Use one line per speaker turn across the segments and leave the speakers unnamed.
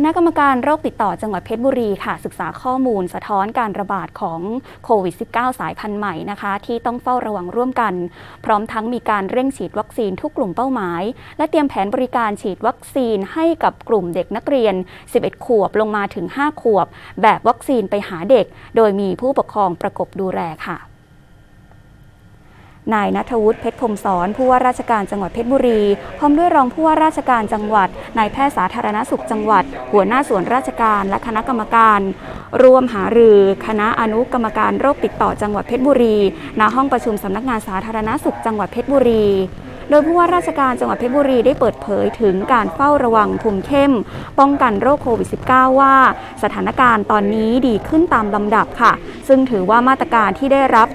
คณะกรรมการโรคติดต่อจังหวัดเพชรบุรีค่ะ ศึกษาข้อมูลสะท้อนการระบาดของโควิด -19 สายพันธุ์ใหม่นะคะ ที่ต้องเฝ้าระวังร่วมกัน พร้อมทั้งมีการเร่งฉีดวัคซีนทุกกลุ่มเป้าหมาย และเตรียมแผนบริการฉีดวัคซีนให้กับกลุ่มเด็กนักเรียน 11 ขวบลงมาถึง 5 ขวบ แบบวัคซีนไปหาเด็ก โดยมีผู้ปกครองประกบดูแลค่ะ นายนัทวุฒิเพชรพรมสอนผู้ว่าราชการจังหวัดเพชรบุรี พร้อมด้วยรองผู้ว่าราชการจังหวัด นายแพทย์สาธารณสุขจังหวัด หัวหน้าส่วนราชการและคณะกรรมการ ร่วมหารือคณะอนุกรรมการโรคติดต่อจังหวัดเพชรบุรีณห้องประชุมสำนักงานสาธารณสุขจังหวัดเพชรบุรีโดยผู้ว่าราชการจังหวัดเพชรบุรีได้เปิดเผยถึงการเฝ้าระวังคุมเข้ม ป้องกันโรคโควิด -19 ว่า สถานการณ์ตอนนี้ดีขึ้นตามลำดับค่ะ ซึ่งถือว่ามาตรการที่ได้รับ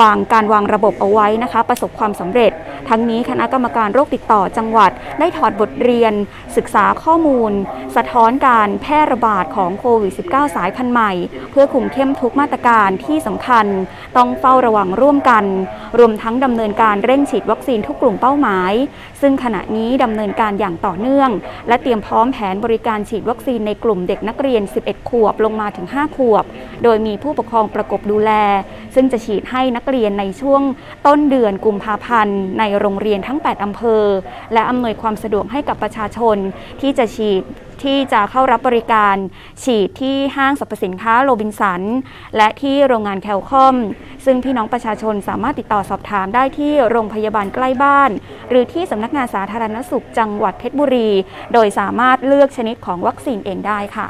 วางการวางระบบเอาไว้นะคะ ประสบความสำเร็จ ทั้งนี้คณะกรรมการโรคติดต่อจังหวัด ได้ถอดบทเรียน ศึกษาข้อมูล สะท้อนการแพร่ระบาดของโควิด -19 สายพันธุ์ใหม่ เพื่อคุมเข้มทุกมาตรการที่สำคัญ ต้องเฝ้าระวังร่วมกัน รวมทั้งดำเนินการเร่งฉีดวัคซีนทุกกลุ่มเป้าหมาย ซึ่งขณะนี้ดำเนินการอย่างต่อเนื่อง และเตรียมพร้อมแผนบริการฉีดวัคซีนในกลุ่มเด็กนักเรียน 11 ขวบลงมาถึง 5 ขวบ โดยมีผู้ปกครองประกบดูแล ซึ่งจะฉีดให้นักเรียนในช่วงต้นเดือนกุมภาพันธ์ ในโรงเรียนทั้ง 8 อำเภอ และอำนวยความสะดวกให้กับประชาชนที่จะฉีดที่จะเข้ารับบริการ ฉีดที่ห้างสรรพสินค้าโรบินสัน และที่โรงงานแคลคอม ซึ่งพี่น้องประชาชนสามารถติดต่อสอบถามได้ที่โรงพยาบาลใกล้บ้าน หรือที่สำนักงานสาธารณสุขจังหวัดเพชรบุรี โดยสามารถเลือกชนิดของวัคซีนเองได้ค่ะ